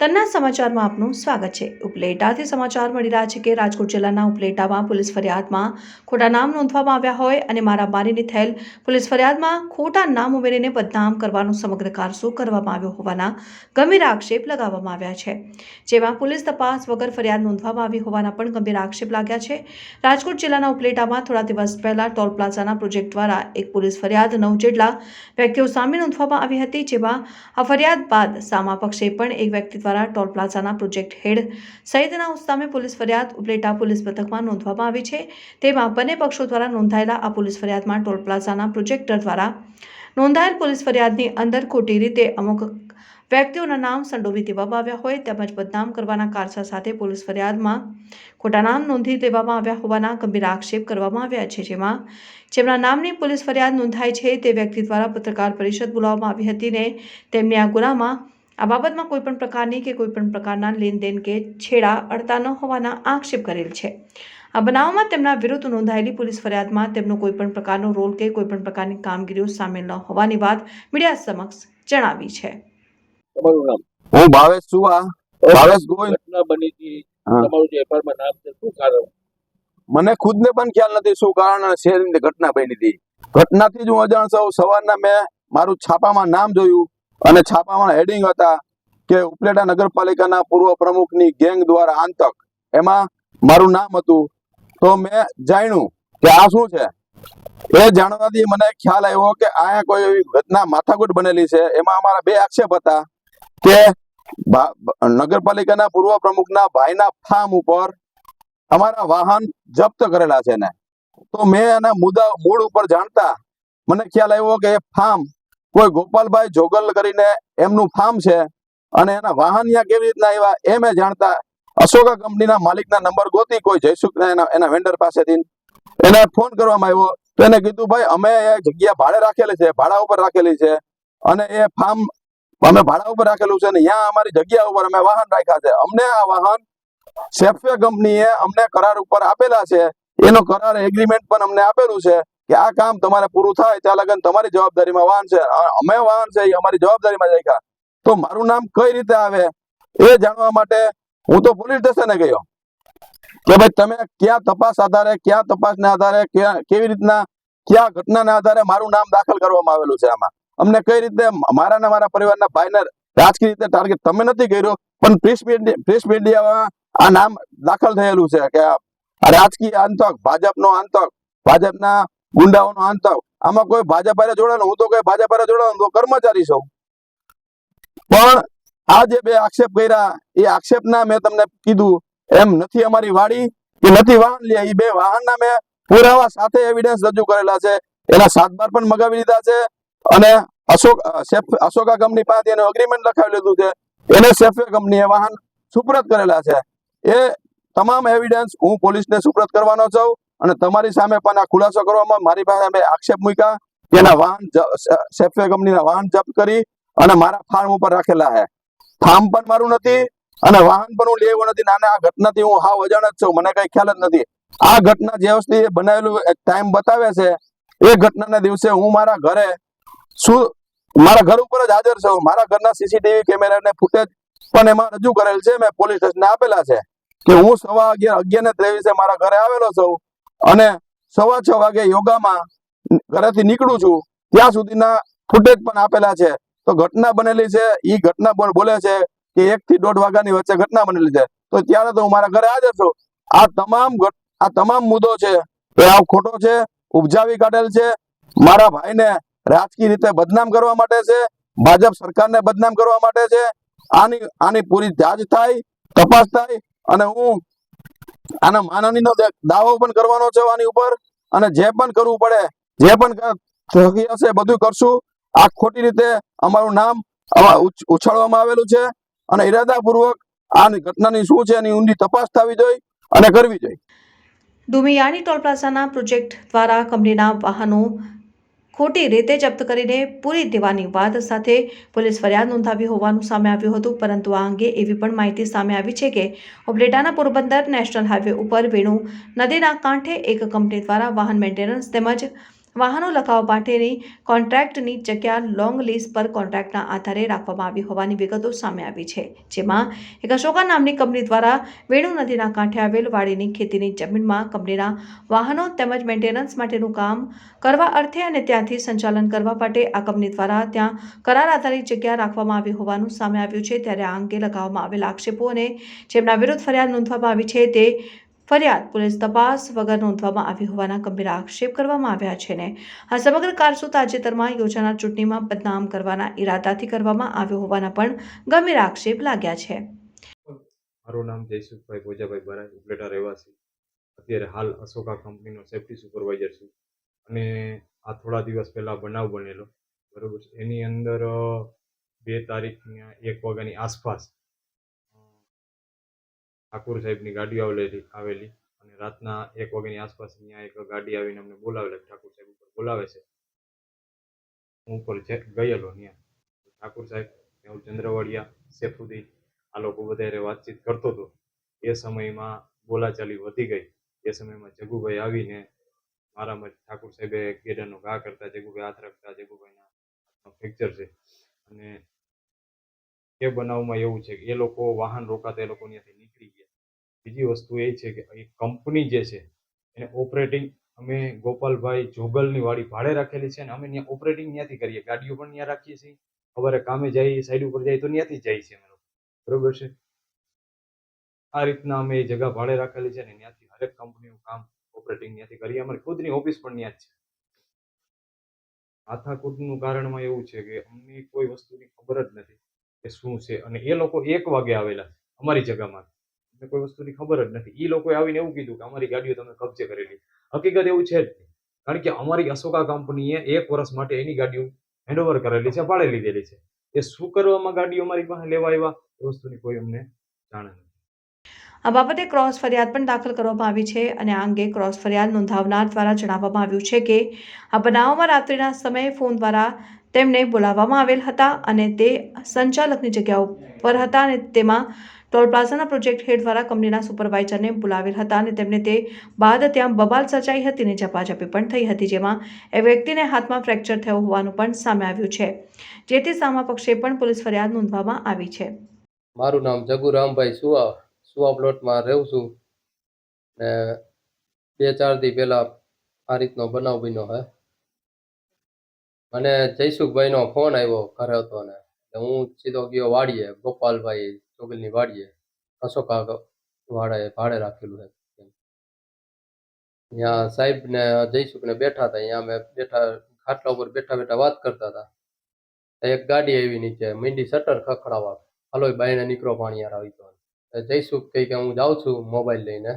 તન્ના સમાચારમાં આપનું સ્વાગત છે. ઉપલેટાથી સમાચાર મળી રહ્યા છે કે રાજકોટ જિલ્લાના ઉપલેટામાં પોલીસ ફરિયાદમાં ખોટા નામ નોંધવામાં આવ્યા હોય અને મારામારીની થયેલ પોલીસ ફરિયાદમાં ખોટા નામ ઉમેરીને બદનામ કરવાનો સમગ્ર કારસો કરવામાં આવ્યો હોવાના ગંભીર આક્ષેપ લગાવવામાં આવ્યા છે. જેમાં પોલીસ તપાસ વગર ફરિયાદ નોંધવામાં આવી હોવાના પણ ગંભીર આક્ષેપ લાગ્યા છે. રાજકોટ જિલ્લાના ઉપલેટામાં થોડા દિવસ પહેલા ટોલ પ્લાઝાના પ્રોજેક્ટ દ્વારા એક પોલીસ ફરિયાદ નવ જેટલા વ્યક્તિઓ સામે નોંધવામાં આવી હતી, જેમાં આ ફરિયાદ બાદ સામા પક્ષે પણ એક વ્યક્તિ દ્વારા ટોલ પ્લાઝાના પ્રોજેક્ટ હેડ સહિતના સામે પોલીસ ફરિયાદ ઉપલેટા પોલીસ મથકમાં નોંધવામાં આવી છે. તેમાં બંને પક્ષો દ્વારા નોંધાયેલા આ પોલીસ ફરિયાદમાં ટોલ પ્લાઝાના પ્રોજેક્ટર દ્વારા નોંધાયેલ પોલીસ ફરિયાદની અંદર ખોટી રીતે અમુક વ્યક્તિઓના નામ સંડોવી દેવામાં આવ્યા હોય તેમજ બદનામ કરવાના કારસા સાથે પોલીસ ફરિયાદમાં ખોટા નામ નોંધી દેવામાં આવ્યા હોવાના ગંભીર આક્ષેપ કરવામાં આવ્યા છે. જેમાં જેમના નામની પોલીસ ફરિયાદ નોંધાઈ છે તે વ્યક્તિ દ્વારા પત્રકાર પરિષદ બોલાવવામાં આવી હતી ને તેમને આ ગુનામાં આ બાબતમાં કોઈપણ પ્રકારની કે કોઈપણ પ્રકારના લેનદેન કે છેડા અડતા ન હોવાના આક્ષેપ કરેલ છે. આ બનાવમાં તેમના વિરુદ્ધ નોંધાયેલી પોલીસ ફરિયાદમાં તેમનો કોઈપણ પ્રકારનો રોલ કે કોઈપણ પ્રકારની કામગીરીઓ સામેલ ન હોવાની વાત મીડિયા સમક્ષ જણાવી છે. હું ભાવેશ છુવા ભાવેશ ગોયલ બની હતી. તમારું જે FIR માં નામ છે શું કારણ? મને ખુદને પણ ખ્યાલ નથી શું કારણ અને શેર ઘટના બની હતી. ઘટનાથી જ હું અજાણ છું. સવારના મેં મારું છાપામાં નામ જોયું. અને છાપામાં હેડિંગ હતા કે ઉપલેટા નગરપાલિકાના પૂર્વ પ્રમુખની ગેંગ દ્વારા આંતક. એમાં મારું નામ હતું. તો મેં જાણ્યું કે આ શું છે? એ જાણવાથી મને ખ્યાલ આવ્યો કે અહીંયા કોઈ એવી ઘટના માથાકૂટ બનેલી છે. એમાં અમારા બે આક્ષેપ હતા કે નગરપાલિકાના પૂર્વ પ્રમુખના ભાઈના ફાર્મ ઉપર અમારા વાહન જપ્ત કરેલા છે ને તો મેં એના મુદ્દા, મૂળ ઉપર જાણતા મને ખ્યાલ આવ્યો કે એ ફાર્મ કોઈ ગોપાલભાઈ જોગલ કરીને એમનું ફાર્મ છે અને એના વાહન ત્યાં કેવી રીતના આવ્યા એ જાણતા. અશોકા કંપનીના માલિકના નંબર ગોતી કોઈ જયસુખ એના એના વેન્ડર પાસેથી. એને ફોન કરવામાં આવ્યો. તો એને કીધું, ભાઈ, અમે એ જગ્યા ભાડે રાખેલી છે, ભાડા ઉપર રાખેલી છે અને એ ફાર્મ અમે ભાડા ઉપર રાખેલું છે ને ત્યાં અમારી જગ્યા ઉપર અમે વાહન રાખ્યા છે. અમને આ વાહન સેફવે કંપનીએ અમને કરાર ઉપર આપેલા છે. એનો કરાર એગ્રીમેન્ટ પણ અમને આપેલું છે. કે આ કામ તમારે પૂરું થાય, ત્યાં લગન તમારી જવાબદારીમાં વાહન છે અમે વાહન છે, એ અમારી જવાબદારીમાં જાય તો મારું નામ કઈ રીતે આવે, એ જાણવા માટે હું તો પોલીસ સ્ટેશને ગયો. કે ભાઈ તમે ક્યાં તપાસ આધારે, ક્યાં તપાસના આધારે કેવી રીતના, ક્યાં ઘટનાના આધારે મારું નામ દાખલ કરવામાં આવેલું છે આમાં. અમને કઈ રીતે, મારા ને મારા પરિવારના ભાઈને રાજકીય રીતે ટાર્ગેટ તમે નથી કર્યો, પણ પ્રેસ પ્રેસ મીડિયામાં આ નામ દાખલ થયેલું છે કે રાજકીય આંતક, ભાજપનો આંતક, ભાજપના ગુંડાઓનો આંતક આમાં કોઈ ભાજપ હારે જોડાયેલો, હું તો કોઈ ભાજપ હારે જોડાયેલો તો કર્મચારી છું. પણ આ જે બે આક્ષેપ કર્યા, એ આક્ષેપના મેં તમને કીધું. એમ નથી અમારી વાડી કે નથી વાહન લે, એ બે વાહનના મેં પુરાવા સાથે એવિડન્સ રજૂ કરેલા છે. એના સાતબાર પણ મગાવી લીધા છે. અને અશોક સેફ- અશોકા કંપની પાસે એનું અગ્રીમેન્ટ લખાવી લીધું છે. એને સેફવે કંપનીએ વાહન સુપ્રત કરેલા છે. એ તમામ એવિડન્સ હું પોલીસને સુપ્રત કરવાનો છું. અને તમારી સામે પણ આ ખુલાસો કરવામાં મારી પાસે આક્ષેપ મૂક્યા. તેના વાહન સેફવે કંપનીના વાહન જપ્ત કરી અને મારા ફાર્મ ઉપર રાખેલા છે. ફાર્મ પણ મારું નથી અને વાહન પણ હું લેવો નથી. નાના આ ઘટનાથી હું હાવ અજાણ જ છું. મને કઈ ખ્યાલ જ નથી. આ ઘટના જે વસ્તુ બનાવેલું ટાઈમ બતાવે છે, એ ઘટનાના દિવસે હું મારા ઘરે શું, મારા ઘર ઉપર જ હાજર છું. મારા ઘરના સીસીટીવી કેમેરા ને ફૂટેજ પણ એમાં રજૂ કરેલ છે. મેં પોલીસ સ્ટેશને આપેલા છે કે હું સવા અગિયાર અગિયાર ને ત્રેવીસે મારા ઘરે આવેલો છું. અને સવા છ વાગે યોગામાં ઘરેથી નીકળું છું, ત્યાં સુધીના ફૂટેજ પણ આપેલા છે. તો ઘટના બનેલી છે એ ઘટના પણ બોલે છે કે એક થી દોઢ વાગ્યાની વચ્ચે ઘટના બનેલી છે. તો ત્યારે તો હું મારા ઘરે હાજર છું. આ તમામ આ તમામ મુદ્દો છે એ આ ખોટો છે, ઉપજાવી કાઢેલ છે. મારા ભાઈને રાજકીય રીતે બદનામ કરવા માટે છે, ભાજપ સરકારને બદનામ કરવા માટે છે. આની આની પૂરી જાંચ થાય, તપાસ થાય અને હું આના માનહાનિનો દે- દાવો પણ કરવાનો છે આની ઉપર અને જે પણ કરવું પડે, જે પણ હશે બધું કરશું. આ ખોટી રીતે અમારું નામ ઉછાળવામાં આવેલું છે અને ઇરાદાપૂર્વક આ ઘટનાની શું છે એની ઊંડી તપાસ થવી જોઈએ અને કરવી જોઈએ ડુમિયાણી ટોલ પ્લાઝાના પ્રોજેક્ટ દ્વારા કંપનીના વાહનો ખોટી રીતે જપ્ત કરીને પૂરી દેવાની વાત સાથે પોલીસ ફરિયાદ નોંધાવી હોવાનું સામે આવ્યું હતું, પરંતુ આ અંગે એવી પણ માહિતી સામે આવી છે કે ઉપલેટાના પોરબંદર નેશનલ હાઈવે ઉપર વેણુ નદીના કાંઠે એક કંપની દ્વારા વાહન મેન્ટેનન્સ તેમજ વાહનો લખાવવા માટેની કોન્ટ્રાક્ટની જગ્યા લોંગ લીઝ પર કોન્ટ્રાક્ટના આધારે રાખવામાં આવી હોવાની વિગતો સામે આવી છે, જેમાં એક અશોકા નામની કંપની દ્વારા વેણુ નદીના કાંઠે આવેલ વાડીની ખેતીની જમીનમાં કંપનીના વાહનો તેમજ મેન્ટેનન્સ માટેનું કામ કરવા અર્થે અને ત્યાંથી સંચાલન કરવા માટે આ કંપની દ્વારા ત્યાં કરાર આધારિત જગ્યા રાખવામાં આવી હોવાનું સામે આવ્યું છે. ત્યારે આ અંગે લગાવવામાં આવેલા આક્ષેપો અને જેમના વિરુદ્ધ ફરિયાદ નોંધવામાં આવી છે તે ફરિયાદ પોલીસ તપાસ વગર નોંધવામાં આવી હોવાના ગંભીર આક્ષેપ કરવામાં આવ્યા છે ને. આ સમગ્ર કારસો તાજેતરમાં યોજાનાર ચૂંટણીમાં બદનામ કરવાના ઈરાદાથી કરવામાં આવ્યો હોવાના પણ ગંભીર આક્ષેપ લાગ્યા છે. મારું નામ જયસુખભાઈ ભોજાભાઈ બરાજ ઉપલેટા રહેવાસી. અત્યારે હાલ અશોકા કંપનીનો સેફ્ટી સુપરવાઇઝર છું. અને આ થોડા દિવસ પહેલાં બનાવ બનેલો. બરોબર એની અંદર બે તારીખના એક વાગ્યાની આસપાસ ઠાકુર સાહેબની ગાડી આવેલી આવેલી અને રાતના એક વાગ્યાની આસપાસ અહીંયા એક ગાડી આવીને અમને બોલાવેલા, ઠાકુર સાહેબ ઉપર બોલાવે છે. હું ઉપર ગયેલો ત્યાં. ઠાકુર સાહેબ હું ચંદ્રવાડિયા સેફુદ્દીન આ લોકો વધારે વાતચીત કરતો હતો. એ સમયમાં બોલાચાલી વધી ગઈ. એ સમયમાં જગુભાઈ આવીને મારામાં ઠાકુર સાહેબે ગેડાનો ઘા કરતા, જગુભાઈ હાથ રાખતા, જગુભાઈના ફ્રેક્ચર છે. અને એ બનાવમાં એવું છે કે એ લોકો વાહન રોકાતા એ લોકો ત્યાંથી નીકળી ગયા. બીજી વસ્તુ એ છે કે એ કંપની જે છે, એને ઓપરેટિંગ અમે ગોપાલભાઈ જોગલની વાડી ભાડે રાખેલી છે અને અમે ત્યાં ઓપરેટિંગ ત્યાંથી કરીએ. ગાડીઓ પણ ત્યાં રાખીએ છીએ. સવારે કામે જઈએ, સાઈડ ઉપર જઈએ તો ત્યાંથી જાય છે અમે બરોબર છે? આ રીતના અમે એ જગ્યા ભાડે રાખેલી છે અને ત્યાંથી હરેક કંપનીનું કામ ઓપરેટિંગ ત્યાંથી કરીએ. અમારી ખુદની ઓફિસ પણ ત્યાં જ છે. માથાકૂટનું કારણમાં એવું છે કે અમને કોઈ વસ્તુની ખબર જ નથી. કે શું છે? અને એ લોકો એક વાગે આવેલા અમારી જગ્યામાં અમને કોઈ વસ્તુની ખબર જ નથી. એ લોકોએ આવીને એવું કીધું કે અમારી ગાડીઓ તમે કબજે કરેલી હકીકત એવું છે જ કારણ કે અમારી અશોકા કંપનીએ એક વર્ષ માટે એની ગાડીઓ હેન્ડઓવર કરેલી છે, ભાડે લીધેલી છે. એ શું કરવામાં ગાડીઓ અમારી પાસે લેવા આવ્યા, એ વસ્તુની કોઈ અમને જાણ નથી. આ બાબતે ક્રોસ ફરિયાદ પણ દાખલ કરવામાં આવી છે અને આ અંગે ક્રોસ ફરિયાદ નોંધાવનાર દ્વારા જણાવવામાં આવ્યું છે કે આ બનાવમાં રાત્રિના સમયે ફોન દ્વારા તેમને બોલાવવામાં આવેલ હતા અને તે સંચાલકની જગ્યા ઉપર હતા અને તેમાં ટોલ પ્લાઝાના પ્રોજેક્ટ હેડ દ્વારા કંપનીના સુપરવાઇઝરને બોલાવેલ હતા અને તેમને તે બાદ ત્યાં બબાલ સર્જાઈ હતી અને ઝપાઝપી પણ થઈ હતી, જેમાં એ વ્યક્તિને હાથમાં ફ્રેક્ચર થયો હોવાનું પણ સામે આવ્યું છે. જેથી સામા પક્ષે પણ પોલીસ ફરિયાદ નોંધવામાં આવી છે. મારું નામ જગુરામભાઈ સુવા સુવા પ્લોટમાં રહું છું? ને બે ચાર દી પહેલા આ રીતનો બનાવ બન્યો હે. મને જયસુખભાઈનો ફોન આવ્યો ઘરે હતો ને. હું સીધો ગયો વાડીએ, ગોપાલભાઈ ચોગલની વાડીએ. અશોકા વાડાએ ભાડે રાખેલું છે ત્યાં સાહેબ ને જયસુખ ને બેઠા હતા. અહીંયા અમે બેઠા, ખાટલા ઉપર બેઠા બેઠા વાત કરતા હતા. એક ગાડી આવી નીચે, મીંડી શટર ખખડાવા હાલો બાઈને નીકળો પાણી યાર, આવી તો જયસુખ કઈ કે હું જાઉં છું મોબાઈલ લઈને.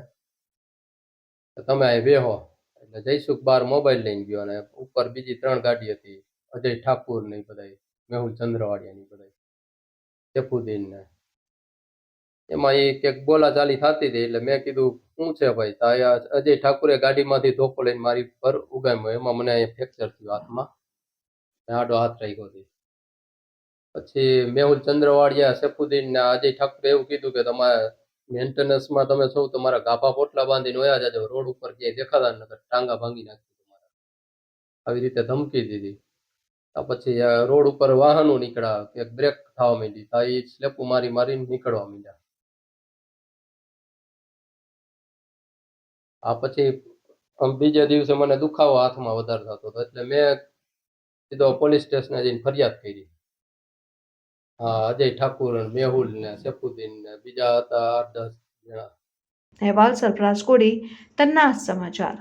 તમે અહીં બેહો, એટલે જયસુખ બાર મોબાઈલ લઈને ગયો અને ઉપર બીજી ત્રણ ગાડી હતી, અજય ઠાકુર ને બધા મેહુલ ચંદ્રવાડિયા ની બધા જફુદ્દીન ને એમાં એ ક્યાંક બોલાચાલી થતી હતી, એટલે મેં કીધું, શું છે ભાઈ, તો અજય ઠાકુરે ગાડીમાંથી ધોકો લઈને મારી પર ઉગામ્યો, એમાં મને અહીંયા ફ્રેક્ચર થયું હાથમાં. આડો હાથ રાખ્યો હતી પછી મેહુલ ચંદ્રવાડિયા સેફુદ્દીન ને અજય ઠાકુરે એવું કીધું કે તમારે મેન્ટેનન્સમાં તમે સૌ તમારા ગાભા પોટલા બાંધીને ઓયા જાજો. રોડ ઉપર ક્યાંય દેખાતા જ ટાંગા ભાંગી નાખી તમારા આવી રીતે ધમકી દીધી. આ પછી રોડ ઉપર વાહનો નીકળ્યા. કે બ્રેક થવા માંડી. તો એ સ્લેપુ મારી મારીને નીકળવા માંડ્યા. આ પછી બીજા દિવસે મને દુખાવો હાથમાં વધારે થતો હતો. એટલે મેં સીધો પોલીસ સ્ટેશને જઈને ફરિયાદ કરી. હા, અજય ઠાકુર મેહુલ ને સેફુદ્દીન ને, બીજા હતા આઠ દસ જણા. અહેવાલ સરફરાજ કોડી તન્ના સમાચાર.